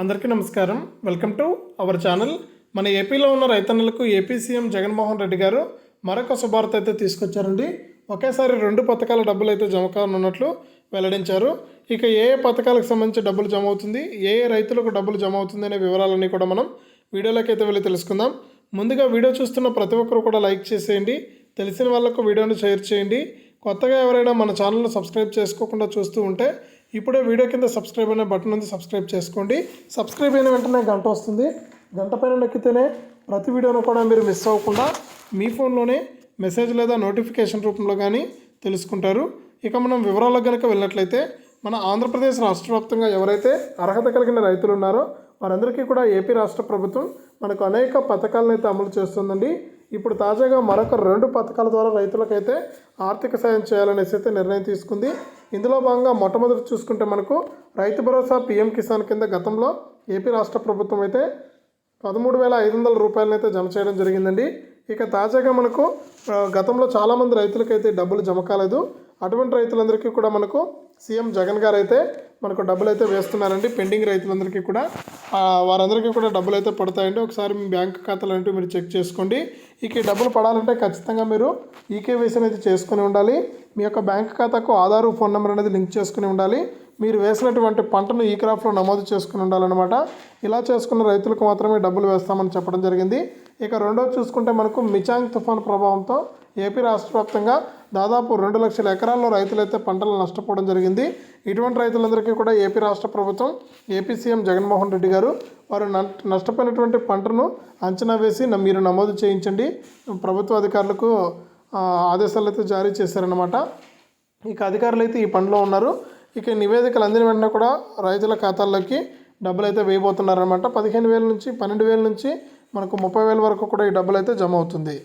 అందరికీ నమస్కారం. Welcome to our channel. మన ఏపీలో ఉన్న రైతన్నలకు ఏపీ సీఎం జగన్మోహన్ రెడ్డి గారు మరొక శుభార్త అయితే తీసుకొచ్చారండి. ఒకేసారి రెండు పథకాల డబ్బులు అయితే జమ కానున్నట్లు వెల్లడించారు. ఇక ఏ ఏ పథకాలకు సంబంధించి డబ్బులు జమ అవుతుంది ఏ ఏ రైతులకు డబ్బులు జమ అవుతుంది అనే వివరాలన్నీ కూడా మనం వీడియోలోకి అయితే వెళ్ళి తెలుసుకుందాం. ముందుగా వీడియో చూస్తున్న ప్రతి ఒక్కరు కూడా లైక్ చేసేయండి. తెలిసిన వాళ్ళకు వీడియోను షేర్ చేయండి. కొత్తగా ఎవరైనా మన ఛానల్ని సబ్స్క్రైబ్ చేసుకోకుండా చూస్తూ ఉంటే ఇప్పుడే వీడియో కింద సబ్స్క్రైబ్ అనే బటన్ ఉంది సబ్స్క్రైబ్ చేసుకోండి. సబ్స్క్రైబ్ అయిన వెంటనే గంట వస్తుంది. గంట పైన నొక్కితేనే ప్రతి వీడియోను కూడా మీరు మిస్ అవ్వకుండా మీ ఫోన్లోనే మెసేజ్ లేదా నోటిఫికేషన్ రూపంలో కానీ తెలుసుకుంటారు. ఇక మనం వివరాలకు కనుక వెళ్ళినట్లయితే మన ఆంధ్రప్రదేశ్ రాష్ట్ర వ్యాప్తంగా ఎవరైతే అర్హత కలిగిన రైతులు ఉన్నారో వారందరికీ కూడా ఏపీ రాష్ట్ర ప్రభుత్వం మనకు అనేక పథకాలను అయితే అమలు చేస్తుందండి. ఇప్పుడు తాజాగా మరొక రెండు పథకాల ద్వారా రైతులకైతే ఆర్థిక సాయం చేయాలనేసి అయితే నిర్ణయం తీసుకుంది. ఇందులో భాగంగా మొట్టమొదటి చూసుకుంటే మనకు రైతు భరోసా పీఎం కిసాన్ కింద గతంలో ఏపీ రాష్ట్ర ప్రభుత్వం అయితే పదమూడు వేల ఐదు వందల రూపాయలను అయితే జమ చేయడం జరిగిందండి. ఇక తాజాగా మనకు గతంలో చాలామంది రైతులకైతే డబ్బులు జమ కాలేదు. అటువంటి రైతులందరికీ కూడా మనకు సీఎం జగన్ గారు అయితే మనకు డబ్బులు అయితే వేస్తున్నారండి పెండింగ్ రైతులందరికీ కూడా. వారందరికీ కూడా డబ్బులు అయితే పడతాయండి. ఒకసారి మీ బ్యాంక్ ఖాతాలు అంటే మీరు చెక్ చేసుకోండి. ఇక డబ్బులు పడాలంటే ఖచ్చితంగా మీరు ఈకేవైసీ అనేది చేసుకుని ఉండాలి. మీ యొక్క బ్యాంక్ ఖాతాకు ఆధార్ ఫోన్ నెంబర్ అనేది లింక్ చేసుకుని ఉండాలి. మీరు వేసినటువంటి పంటను ఈ క్రాప్లో నమోదు చేసుకుని ఉండాలన్నమాట. ఇలా చేసుకున్న రైతులకు మాత్రమే డబ్బులు వేస్తామని చెప్పడం జరిగింది. ఇక రెండో చూసుకుంటే మనకు మిచాంగ్ తుఫాన్ ప్రభావంతో ఏపీ రాష్ట్ర వ్యాప్తంగా దాదాపు రెండు లక్షల ఎకరాల్లో రైతులైతే పంటలు నష్టపోవడం జరిగింది. ఇటువంటి రైతులందరికీ కూడా ఏపీ రాష్ట్ర ప్రభుత్వం ఏపీ సీఎం జగన్మోహన్ రెడ్డి గారు వారు నష్టపోయినటువంటి పంటను అంచనా వేసి మీరు నమోదు చేయించండి. ప్రభుత్వ అధికారులకు ఆదేశాలు అయితే జారీ చేశారన్నమాట. ఇక అధికారులు అయితే ఈ పనిలో ఉన్నారు. ఇక నివేదికలు అందిన వెంటనే కూడా రైతుల ఖాతాల్లోకి డబ్బులు అయితే వేయబోతున్నారనమాట పదిహేను వేల నుంచి పన్నెండు వేల నుంచి మనకు ముప్పై వేల వరకు కూడా ఈ డబ్బులు అయితే జమ అవుతుంది.